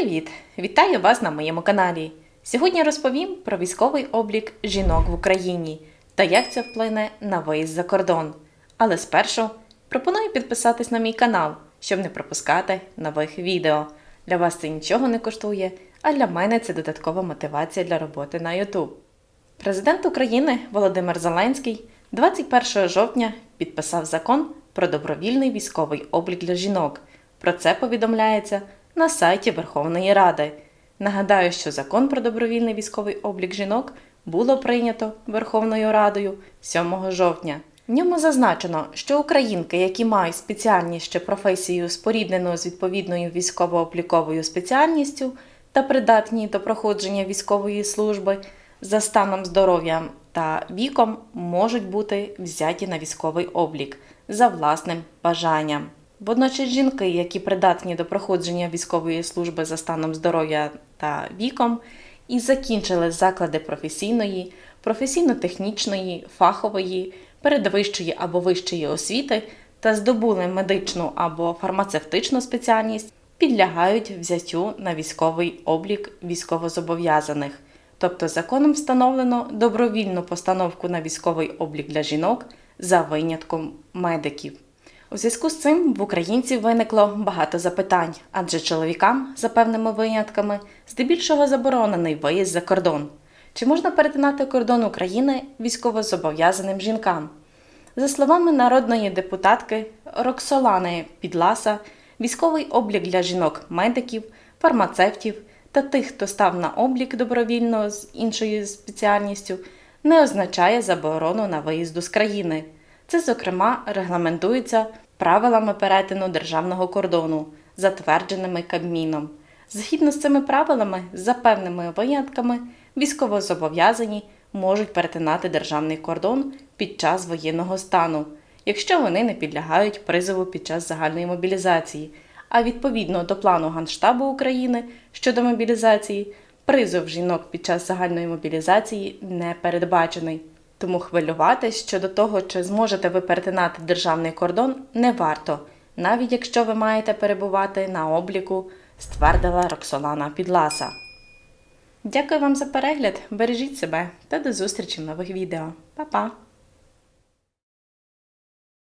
Привіт! Вітаю вас на моєму каналі. Сьогодні розповім про військовий облік жінок в Україні та як це вплине на виїзд за кордон. Але спершу пропоную підписатись на мій канал, щоб не пропускати нових відео. Для вас це нічого не коштує, а для мене це додаткова мотивація для роботи на YouTube. Президент України Володимир Зеленський 21 жовтня підписав закон про добровільний військовий облік для жінок. Про це повідомляється на сайті Верховної Ради. Нагадаю, що закон про добровільний військовий облік жінок було прийнято Верховною Радою 7 жовтня. В ньому зазначено, що українки, які мають спеціальність чи професію споріднену з відповідною військово-обліковою спеціальністю та придатні до проходження військової служби за станом здоров'я та віком, можуть бути взяті на військовий облік за власним бажанням. Водночас жінки, які придатні до проходження військової служби за станом здоров'я та віком, і закінчили заклади професійної, професійно-технічної, фахової, передвищої або вищої освіти та здобули медичну або фармацевтичну спеціальність, підлягають взяттю на військовий облік військовозобов'язаних. Тобто законом встановлено добровільну постановку на військовий облік для жінок за винятком медиків. У зв'язку з цим в українців виникло багато запитань, адже чоловікам, за певними винятками, здебільшого заборонений виїзд за кордон. Чи можна перетинати кордон України військовозобов'язаним жінкам? За словами народної депутатки Роксолани Підласа, військовий облік для жінок-медиків, фармацевтів та тих, хто став на облік добровільно з іншою спеціальністю, не означає заборону на виїзду з країни. Це, зокрема, регламентується правилами перетину державного кордону, затвердженими Кабміном. Згідно з цими правилами, за певними винятками, військовозобов'язані можуть перетинати державний кордон під час воєнного стану, якщо вони не підлягають призову під час загальної мобілізації. А відповідно до плану Генштабу України щодо мобілізації, призов жінок під час загальної мобілізації не передбачений. Тому хвилюватись щодо того, чи зможете ви перетинати державний кордон, не варто, навіть якщо ви маєте перебувати на обліку, ствердила Роксолана Підласа. Дякую вам за перегляд, бережіть себе та до зустрічі в нових відео. Па-па!